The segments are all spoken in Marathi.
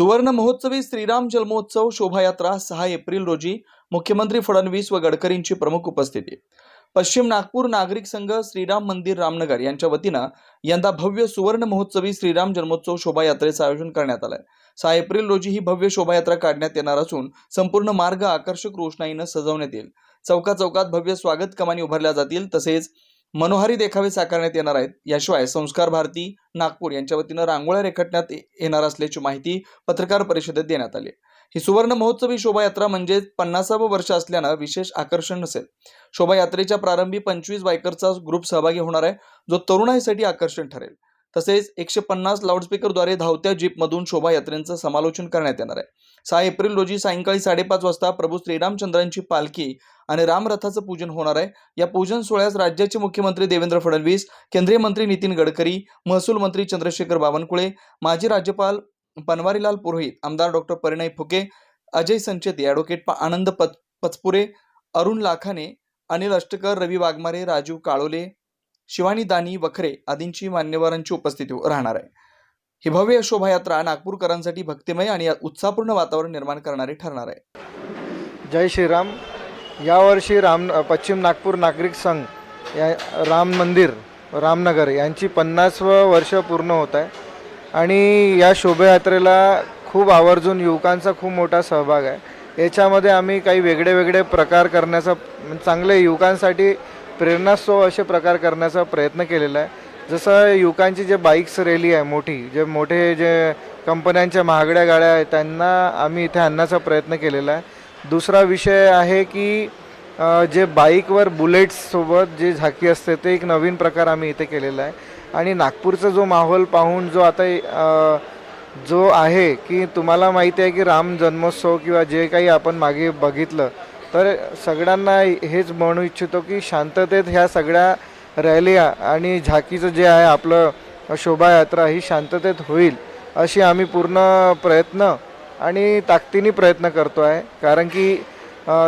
सुवर्ण महोत्सवी श्रीराम जन्मोत्सव शोभायात्रा सहा एप्रिल रोजी मुख्यमंत्री फडणवीस व गडकरींची प्रमुख उपस्थिती. पश्चिम नागपूर नागरिक संघ श्रीराम मंदिर रामनगर यांच्या वतीनं यंदा भव्य सुवर्ण महोत्सवी श्रीराम जन्मोत्सव शोभायात्रेचं आयोजन करण्यात आलंय. सहा एप्रिल रोजी ही भव्य शोभायात्रा काढण्यात येणार असून संपूर्ण मार्ग आकर्षक रोषणाईनं सजवण्यात येईल. चौका चौकात भव्य स्वागत कमानी उभारल्या जातील तसेच मनोहारी देखावे साकारण्यात येणार आहेत. याशिवाय संस्कार भारती नागपूर यांच्या वतीनं रांगोळ्या रेखाटण्यात येणार असल्याची माहिती पत्रकार परिषदेत देण्यात आली. ही सुवर्ण महोत्सवी शोभायात्रा म्हणजे पन्नासावं वर्ष असल्यानं विशेष आकर्षण नसेल. शोभायात्रेच्या प्रारंभी पंचवीस बायकरचा ग्रुप सहभागी होणार आहे जो तरुणाईसाठी आकर्षण ठरेल. तसेच एकशे पन्नास लाऊडस्पीकरद्वारे धावत्या जीपमधून शोभायात्रेचं समालोचन करण्यात येणार आहे. सहा एप्रिल रोजी सायंकाळी साडेपाच वाजता प्रभू श्रीरामचंद्रांची पालखी आणि रामरथाचं पूजन होणार आहे. या पूजन सोहळ्यास राज्याचे मुख्यमंत्री देवेंद्र फडणवीस केंद्रीय मंत्री नितीन गडकरी महसूल मंत्री चंद्रशेखर बावनकुळे माजी राज्यपाल पनवारीलाल पुरोहित आमदार डॉक्टर परिणय फुके अजय संचेती ॲडव्होकेट आनंद पच पचपुरे अरुण लाखाने अनिल अष्टकर रवी वाघमारे राजीव काळोले शिवानी दानी वखरे आदींची मान्यवरांची उपस्थिती राहणार आहे. ही भव्य शोभायात्रा नागपूरकरांसाठी भक्तिमय आणि उत्साहपूर्ण वातावरण निर्माण करणारी ठरणार आहे. जय श्रीराम. यावर्षी राम पश्चिम नागपूर नागरिक संघ या राम मंदिर रामनगर यांची पन्नासवं वर्ष पूर्ण होत आहे. आणि या शोभायात्रेला खूप आवर्जून युवकांचा खूप मोठा सहभाग आहे. याच्यामध्ये आम्ही काही वेगळे वेगळे प्रकार करण्याचा चांगले युवकांसाठी प्रेरणास्तव असे प्रकार करण्याचा प्रयत्न केलेला आहे. जसं युवकांची जे बाईक्स रॅली आहे मोठी जे मोठे जे कंपन्यांच्या महागड्या गाड्या आहेत त्यांना आम्ही इथे आणण्याचा प्रयत्न केलेला आहे. दुसरा विषय आहे की जे बाईकवर बुलेट्ससोबत जे झाकी असते ते एक नवीन प्रकार आम्ही इथे केलेला आहे. आणि नागपूरचा जो माहोल पाहून जो आता जो आहे की तुम्हाला माहिती आहे की राम जन्मोत्सव किंवा जे काही आपण मागे बघितलं तर सगळ्यांना हेच म्हणू इच्छितो की शांततेत ह्या सगळ्या रॅलिया आणि झाकीचं जे आहे आपलं शोभायात्रा ही शांततेत होईल अशी आम्ही पूर्ण प्रयत्न आणि ताकदीने प्रयत्न करतो आहे. कारण की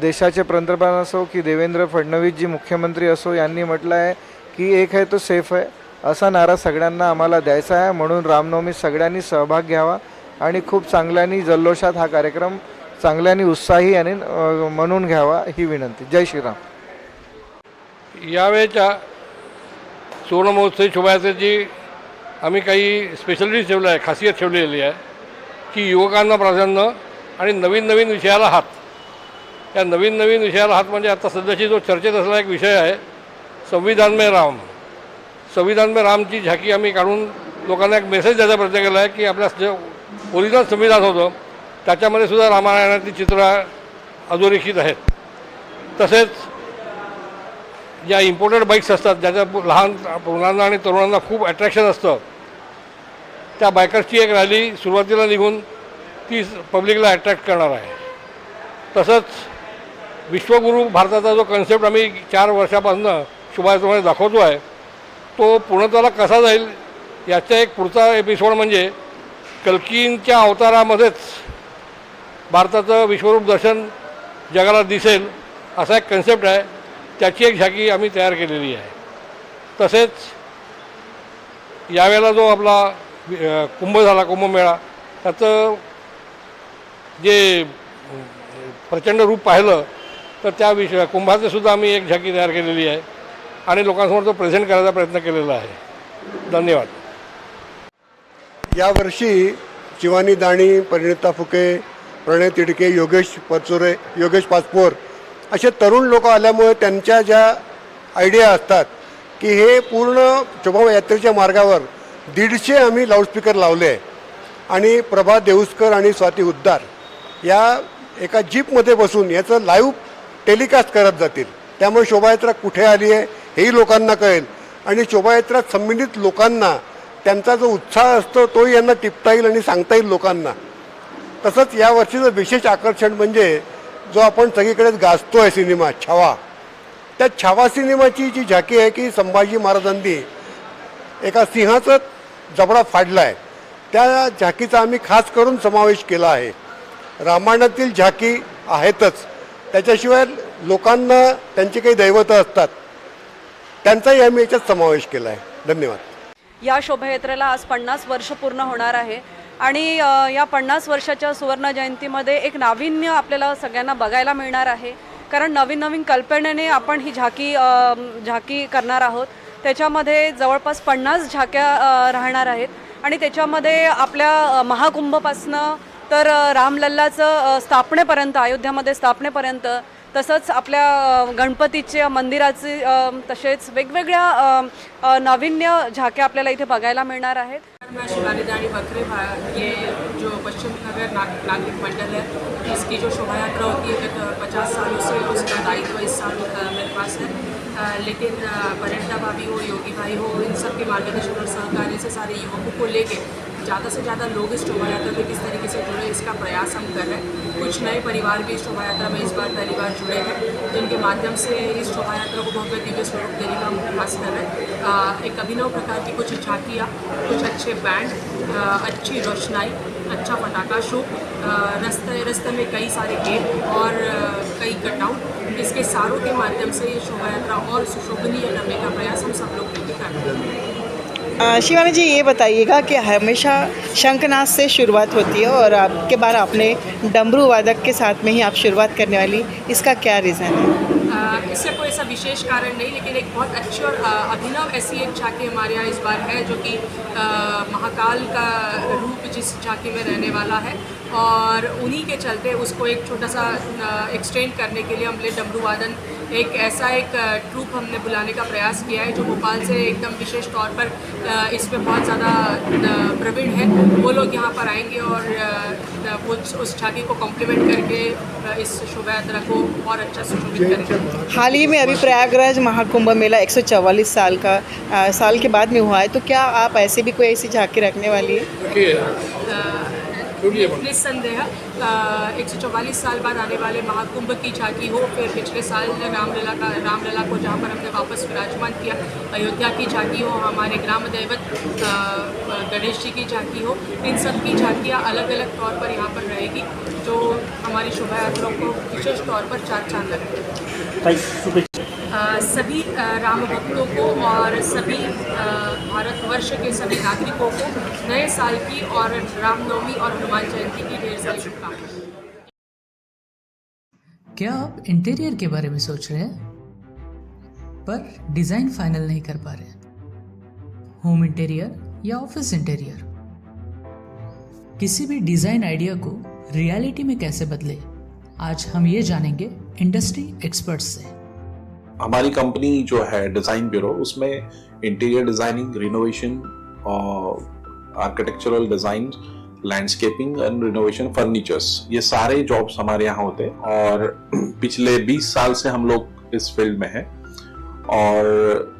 देशाचे पंतप्रधान असो की देवेंद्र फडणवीस जी मुख्यमंत्री असो यांनी म्हटलं आहे की एक आहे तो सेफ आहे. असा नारा सगळ्यांना आम्हाला द्यायचा आहे. म्हणून रामनवमीत सगळ्यांनी सहभाग घ्यावा आणि खूप चांगल्यानी जल्लोषात हा कार्यक्रम चांगल्या आणि उत्साही आणि म्हणून घ्यावा ही विनंती. जय श्रीराम. यावेळेच्या सुवर्ण महोत्सवी शोभायात्रेची आम्ही काही स्पेशलिटी ठेवलं आहे खासियत ठेवलेली आहे की युवकांना प्राधान्य आणि नवीन नवीन विषयाला हात. या नवीन नवीन विषयाला हात म्हणजे आता सध्याची जो चर्चेत असलेला एक विषय आहे संविधानमय राम. संविधानमय रामची झाकी आम्ही काढून लोकांना एक मेसेज द्यायचा प्रयत्न केला आहे की आपल्या जे ओरिजिनल संविधान होतं त्याच्यामध्ये सुद्धा रामायणाची चित्र अधोरेखित आहेत. तसेच ज्या इम्पोर्टेड बाईक्स असतात ज्याच्या लहान मुलांना आणि तरुणांना खूप अट्रॅक्शन असतं त्या बायकर्सची एक रॅली सुरुवातीला निघून ती पब्लिकला अट्रॅक्ट करणार आहे. तसंच विश्वगुरू भारताचा जो कन्सेप्ट आम्ही चार वर्षापासून शोभायात्रेमध्ये दाखवतो आहे तो पूर्णत्वाला कसा जाईल याचा एक पुढचा एपिसोड म्हणजे कल्कींच्या अवतारामध्येच भारताचं विश्वरूप दर्शन जगाला दिसेल असा एक कन्सेप्ट आहे. त्याची एक झाकी आम्ही तयार केलेली आहे. तसेच यावेळेला जो आपला कुंभ झाला कुंभमेळा त्याचं जे प्रचंड रूप पाहिलं तर त्या विषय कुंभाचं सुद्धा आम्ही एक झाकी तयार केलेली आहे आणि लोकांसमोर तो प्रेझेंट करायचा प्रयत्न केलेला आहे. धन्यवाद. यावर्षी शिवानी दाणी परिणिता फुके प्रणय तिडके योगेश पचोरे योगेश पाचपोर असे तरुण लोक आल्यामुळे त्यांच्या ज्या आयडिया असतात की हे पूर्ण शोभायात्रेच्या मार्गावर दीडशे आम्ही लाऊडस्पीकर लावले आहे आणि प्रभा देऊसकर आणि स्वाती उद्दार या एका जीपमध्ये बसून याचं लाईव्ह टेलिकास्ट करत जातील. त्यामुळे शोभायात्रा कुठे आली आहे हेही लोकांना कळेल. आणि शोभायात्रा संबंधित लोकांना त्यांचा जो उत्साह असतो तोही यांना टिपता येईल आणि सांगता येईल लोकांना. तसंच यावर्षीचं विशेष आकर्षण म्हणजे जो आपण सगळीकडेच गाजतो आहे सिनेमा छावा. त्या छावा सिनेमाची जी झाकी आहे की संभाजी महाराजांनी एका सिंहाचं जबडा फाडला आहे त्या झाकीचा आम्ही खास करून समावेश केला आहे. रामायणातील झाकी आहेतच. त्याच्याशिवाय लोकांना त्यांची काही दैवतं असतात. त्यांचाही आम्ही याच्यात समावेश केला आहे धन्यवाद. या शोभायात्रेला आज पन्नास वर्ष पूर्ण होणार आहे. आणि या पन्नास वर्षाच्या सुवर्ण जयंतीमध्ये एक नाविन्य आपल्याला सगळ्यांना बघायला मिळणार आहे. कारण नवीन नवीन कल्पनेने आपण ही झाकी झाकी करणार आहोत. त्याच्यामध्ये जवळपास पन्नास झाक्या राहणार आहेत. आणि त्याच्यामध्ये आपल्या महाकुंभपासनं तर रामलल्लाचं स्थापनेपर्यंत अयोध्यामध्ये स्थापनेपर्यंत तसंच आपल्या गणपतीच्या मंदिराचे तसेच वेगवेगळ्या नाविन्य झाक्या आपल्याला इथे बघायला मिळणार आहेत. मैं शिवानी दानी बकरे ये जो पश्चिम नगर नाग, नागरिक मंडल है इसकी जो शोभा यात्रा होती है तो पचास सालों से उसका दायित्व इस साल मेरे पास है। लेकिन अ, भाभी हो योगी भाई हो इन सब के मार्गदर्शन और सहकार्य से सारे युवकों को लेके ज़्यादा से ज़्यादा लोग इस शोभा यात्रा में किस तरीके से जुड़े, इसका प्रयास हम कर रहे हैं। कुछ नए परिवार भी इस शोभा यात्रा में इस बार पहली बार जुड़े हैं, जिनके माध्यम से इस शोभा यात्रा को भव्य दिव्य स्वरूप देने का हम प्रयास कर रहे हैं। एक अभिनव प्रकार की कुछ झांकियाँ कुछ अच्छे बैंड अच्छी रोशनाई अच्छा पटाखा शो रस्ते, रास्ते में कई सारे गेट और कई कटआउट इसके सारों के माध्यम से ये शोभा यात्रा और सुशोभनीय करने का प्रयास हम सब लोग मिलकर कर रहे हैं। शिवानी जी, ये बताइएगा कि हमेशा शंखनाद से शुरुआत होती है और आपके बार आपने डमरू वादक के साथ में ही आप शुरुआत करने वाली, इसका क्या रीज़न है? इससे कोई ऐसा विशेष कारण नहीं, लेकिन एक बहुत अच्छी और अभिनव ऐसी एक झांकी हमारे यहाँ इस बार है, जो कि महाकाल का रूप जिस झांकी में रहने वाला है और उन्हीं के चलते उसको एक छोटा सा एक्सटेंड करने के लिए हमने डमरू वादन एक ऐसा एक ट्रूप हमने बुलाने का प्रयास किया है जो भोपाल से एकदम विशेष तौर पर इस पे बहुत ज़्यादा प्रवीण है। वो लोग यहाँ पर आएँगे और वो उस झांकी को कॉम्प्लीमेंट करके इस शोभा यात्रा को और अच्छा सुशोभित करेंगे। हाल ही में अभी प्रयागराज महाकुंभ मेला 144 साल का अ, साल के बाद में हुआ है। तो क्या आप ऐसे भी कोई ऐसी झांकी रखने वाली है। निस्संदेह एक सौ चौवालीस साल बाद आने वाले महाकुंभ की झांकी हो फिर पिछले साल रामलला का रामलला को जहाँ पर हमने वापस विराजमान किया अयोध्या की झांकी हो हमारे ग्राम दैवत गणेश जी की झांकी हो इन सब की झांकियाँ अलग अलग तौर पर यहाँ पर रहेगी जो हमारी शोभा यात्रा को विशेष तौर पर चार चाँद लगेंगे सभी राम भक्तों को और सभी भारतवर्ष के सभी नागरिकों को नए साल की और रामनवमी और हनुमान जयंती की ढेर सारी शुभकामनाएँ। क्या आप इंटीरियर के बारे में सोच रहे हैं? पर डिज़ाइन फाइनल नहीं कर पा रहे होम इंटीरियर या ऑफ़िस इंटीरियर? किसी भी डिज़ाइन आइडिया को रियलिटी में कैसे बदले, आज हम ये जानेंगे इंडस्ट्री एक्सपर्ट्स से। हमारी कंपनी जो है डिज़ाइन ब्यूरो उसमें इंटीरियर डिज़ाइनिंग रिनोवेशन और architectural design landscaping and renovation furnitures ये सारे जॉब्स हमारे यहाँ होते हैं और पिछले 20 साल से हम लोग इस फ़ील्ड में हैं और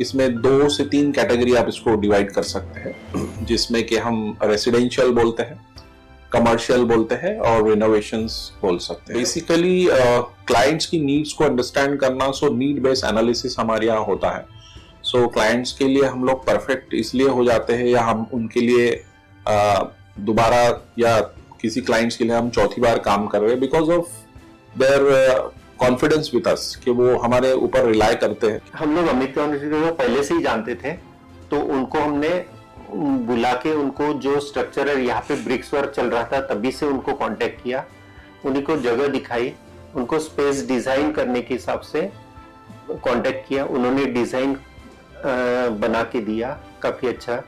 इसमें दो से तीन कैटेगरी आप इसको डिवाइड कर सकते हैं, जिसमें कि हम रेसिडेंशियल बोलते हैं कमर्शियल बोलते हैं और रिनोवेशंस बोल सकते हैं। बेसिकली क्लाइंट्स की नीड्स को अंडरस्टैंड करना सो नीड बेस्ड एनालिसिस हमारे यहाँ होता है। सो so, क्लाइंट्स के लिए हम लोग परफेक्ट इसलिए हो जाते हैं या हम उनके लिए uh, दोबारा या किसी क्लाइंट्स के लिए हम चौथी बार काम कर रहे हैं because of their confidence with us कि वो हमारे ऊपर रिलाय करते हैं। हम लोग अमित पहले से ही जानते थे तो उनको हमने बुला के उनको जो स्ट्रक्चर यहाँ पे ब्रिक्स वर्क चल रहा था, तभी से उनको कांटेक्ट किया। उन्हीं को जगह दिखाई। उनको स्पेस डिज़ाइन करने के हिसाब से कांटेक्ट किया। उन्होंने डिज़ाइन बना के दिया। काफ़ी अच्छा।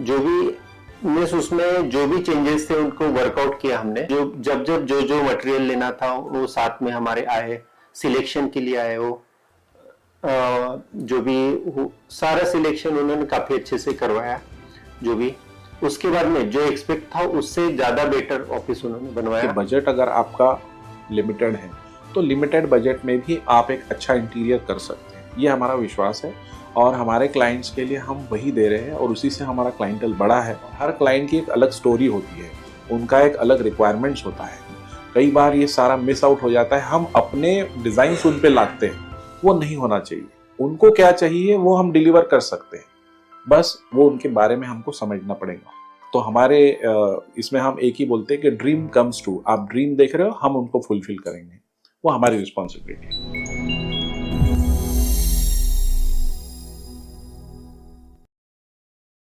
जो भी मीन्स उसमें जो भी चेंजेस थे, उनको वर्कआउट किया हमने। जो, जब जब जो जो मटेरियल लेना था, वो साथ में हमारे आए। सिलेक्शन के लिए आए वो। जो भी सारा सिलेक्शन उन्होंने काफ़ी अच्छे से करवाया। जो भी। उसके बाद में जो एक्सपेक्ट था, उससे ज़्यादा बेटर ऑफ़िस उन्होंने बनवाया। बजट अगर आपका लिमिटेड है तो लिमिटेड बजट में भी आप एक अच्छा इंटीरियर कर सकते हैं। ये हमारा विश्वास है और हमारे क्लाइंट्स के लिए हम वही दे रहे हैं और उसी से हमारा क्लाइंटल बड़ा है। हर क्लाइंट की एक अलग स्टोरी होती है, उनका एक अलग रिक्वायरमेंट्स होता है। कई बार ये सारा मिस आउट हो जाता है, हम अपने डिज़ाइन उन पर लाते हैं, वो नहीं होना चाहिए। उनको क्या चाहिए, वो हम डिलीवर कर सकते हैं। बस वो उनके बारे में हमको समझना पड़ेगा। तो हमारे इसमें हम एक ही बोलते हैं कि ड्रीम कम्स टू आप ड्रीम देख रहे हो, हम उनको फुलफिल करेंगे। वो हमारी रिस्पॉन्सिबिलिटी है।